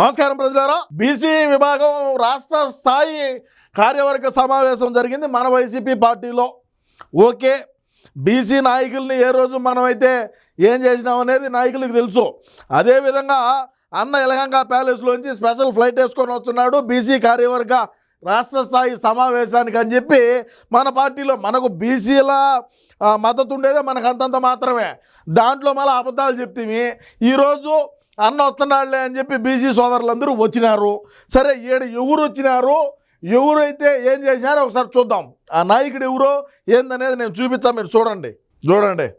నమస్కారం ప్రజలారా. బీసీ విభాగం రాష్ట్ర స్థాయి కార్యవర్గ సమావేశం జరిగింది మన వైసీపీ పార్టీలో. ఓకే బీసీ నాయకుల్ని ఏ రోజు మనమైతే ఏం చేసినాం అనేది నాయకులకు తెలుసు. అదేవిధంగా అన్న ఎలగంగా ప్యాలెస్లోంచి స్పెషల్ ఫ్లైట్ వేసుకొని వస్తున్నాడు బీసీ కార్యవర్గ రాష్ట్ర స్థాయి సమావేశానికి అని చెప్పి మన పార్టీలో మనకు బీసీల మద్దతు ఉండేదే మనకు అంతంత మాత్రమే. దాంట్లో మళ్ళీ అబద్ధాలు చెప్తేమి. ఈరోజు అన్న వస్తున్నాడులే అని చెప్పి బీసీ సోదరులందరూ వచ్చినారు. సరే ఈడ ఎవరు వచ్చినారు? ఎవరైతే ఏం చేశారో ఒకసారి చూద్దాం. ఆ నాయకుడు ఎవరో ఏందనేది నేను చూపిస్తాను మీరు చూడండి. చూడండి.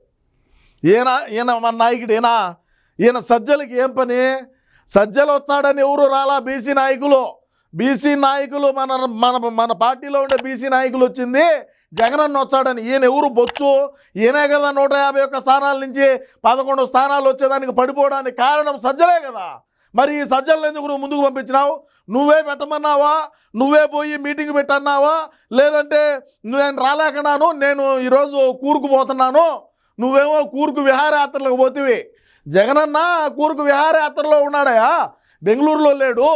ఈయన ఈయన మన నాయకుడు ఈయన ఈయన సజ్జలకి ఏం పని? సజ్జలు వచ్చాడని ఎవరు రాలా? బీసీ నాయకులు. బీసీ నాయకులు మన మన మన పార్టీలో ఉండే బీసీ నాయకులు వచ్చింది. జగనన్న వచ్చాడని ఈయన ఎవరు బొచ్చు? ఈయనే కదా నూట యాభై ఒక్క స్థానాల నుంచి పదకొండు స్థానాలు వచ్చేదానికి పడిపోవడానికి కారణం సజ్జలే కదా. మరి ఈ సజ్జలను ఎందుకు నువ్వు ముందుకు పంపించినావు? నువ్వే పెట్టమన్నావా? నువ్వే పోయి మీటింగ్ పెట్టన్నావా? లేదంటే నేను రాలేకన్నాను నేను ఈరోజు కూరుకుపోతున్నాను నువ్వేమో కూరుకు విహారయాత్రలకు పోతివి. జగనన్న కూరుకు విహారయాత్రలో ఉన్నాడయా? బెంగళూరులో లేడు.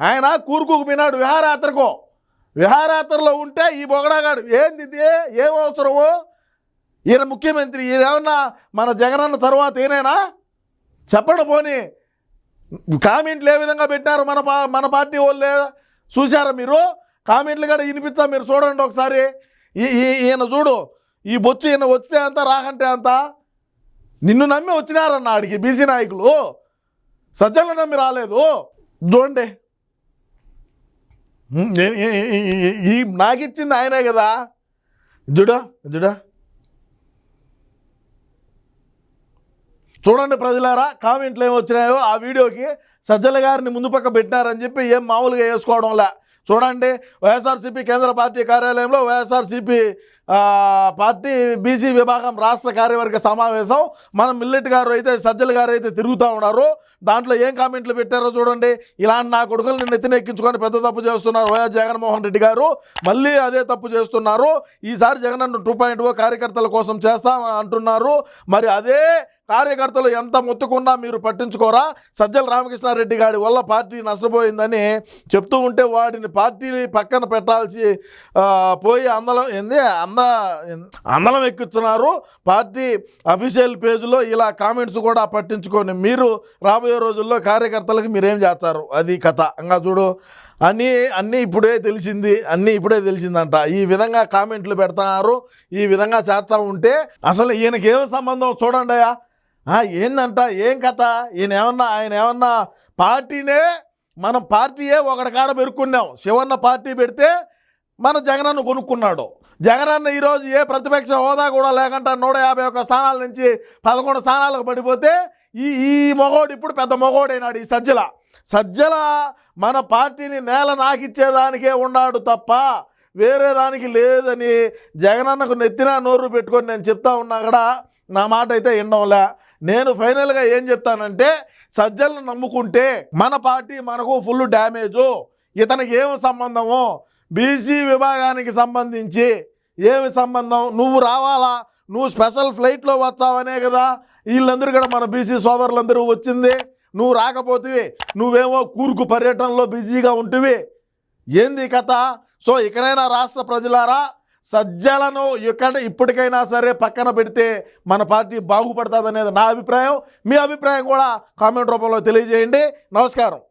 ఆయన కూరుకు పోయినాడు విహారయాత్రకు. విహారయాత్రలో ఉంటే ఈ బొగడాగాడు ఏంది ఇది? ఏం అవసరము? ఈయన ముఖ్యమంత్రి ఈయనేమన్నా మన జగనన్న తర్వాత ఈయనైనా? చెప్పండి పోనీ. కామెంట్లు ఏ విధంగా పెట్టారు మన పా మన పార్టీ వాళ్ళే? చూశారా మీరు? కామెంట్లు కూడా వినిపించా మీరు చూడండి ఒకసారి. ఈ ఈయన చూడు ఈ బొచ్చు ఈయన వచ్చితే అంత రాకంటే అంత. నిన్ను నమ్మి వచ్చినారన్న ఆడికి బీసీ నాయకులు. సజ్జలను నమ్మి రాలేదు. చూడండి. ఈ నాకిచ్చింది ఆయనే కదా. జుడా జుడా చూడండి ప్రజలారా కామెంట్లు ఏమి వచ్చినాయో ఆ వీడియోకి సజ్జల గారిని ముందు పక్క పెట్టినారని చెప్పి ఏం మామూలుగా వేసుకోవడంలే చూడండి వైఎస్ఆర్సీపీ కేంద్ర పార్టీ కార్యాలయంలో వైఎస్ఆర్సీపీ పార్టీ బీసీ విభాగం రాష్ట్ర కార్యవర్గ సమావేశం. మన మిల్లెట్ గారు అయితే సజ్జల గారు అయితే తిరుగుతూ ఉన్నారు. దాంట్లో ఏం కామెంట్లు పెట్టారో చూడండి. ఇలాంటి నా కొడుకులను నెత్తినెక్కించుకొని పెద్ద తప్పు చేస్తున్నారు వైఎస్ జగన్మోహన్ రెడ్డి గారు. మళ్ళీ అదే తప్పు చేస్తున్నారు. ఈసారి జగన్ టూ పాయింట్ ఓ కార్యకర్తల కోసం చేస్తాం అంటున్నారు. మరి అదే కార్యకర్తలు ఎంత మొత్తుకున్నా మీరు పట్టించుకోరా? సజ్జల రామకృష్ణారెడ్డి గారి వల్ల పార్టీ నష్టపోయిందని చెప్తూ ఉంటే వాడిని పార్టీ పక్కన పెట్టాల్సి పోయి అందలం ఏంది? అంద అందలం ఎక్కిస్తున్నారు. పార్టీ అఫీషియల్ పేజ్లో ఇలా కామెంట్స్ కూడా పట్టించుకొని మీరు రాబోయే రోజుల్లో కార్యకర్తలకు మీరేం చేస్తారు? అది కథ. ఇంకా చూడు. అని అన్నీ ఇప్పుడే తెలిసింది. అన్నీ ఇప్పుడే తెలిసిందంట. ఈ విధంగా కామెంట్లు పెడతారు. ఈ విధంగా చేస్తూ ఉంటే అసలు ఈయనకి ఏం సంబంధం? చూడండి అయ్యా ఏందంట? ఏం కథ? ఈయన ఏమన్నా ఆయన ఏమన్నా పార్టీనే మనం పార్టీయే ఒకటి కాడ పెరుక్కున్నాం. శివన్న పార్టీ పెడితే మన జగనన్న కొనుక్కున్నాడు. జగనన్న ఈరోజు ఏ ప్రతిపక్ష హోదా కూడా లేకుండా నూట యాభై ఒక్క స్థానాల నుంచి పదకొండు స్థానాలకు పడిపోతే ఈ ఈ మొగోడు ఇప్పుడు పెద్ద మొగోడైనాడు ఈ సజ్జల. సజ్జల మన పార్టీని నేల నాకిచ్చేదానికే ఉన్నాడు తప్ప వేరే దానికి లేదని జగనన్నకు నెత్తిన నోరు పెట్టుకొని నేను చెప్తా ఉన్నా కూడా నా మాట అయితే వినడంలే. నేను ఫైనల్గా ఏం చెప్తానంటే సజ్జలను నమ్ముకుంటే మన పార్టీ మనకు ఫుల్ డ్యామేజు ఇతనికి ఏమి సంబంధము బీసీ విభాగానికి సంబంధించి ఏమి సంబంధం? నువ్వు రావాలా? నువ్వు స్పెషల్ ఫ్లైట్లో వచ్చావనే కదా. వీళ్ళందరూ కూడా మన బీసీ సోదరులందరూ వచ్చింది. నువ్వు రాకపోతే నువ్వేమో కూర్కు పర్యటనలో బిజీగా ఉంటివి. ఏంది కథ? సో ఇకనైనా రాష్ట్ర ప్రజలారా సజ్జలను ఇక్కడ ఇప్పటికైనా సరే పక్కన పెడితే మన పార్టీ బాగుపడుతుంది అనేది నా అభిప్రాయం. మీ అభిప్రాయం కూడా కామెంట్ రూపంలో తెలియజేయండి. నమస్కారం.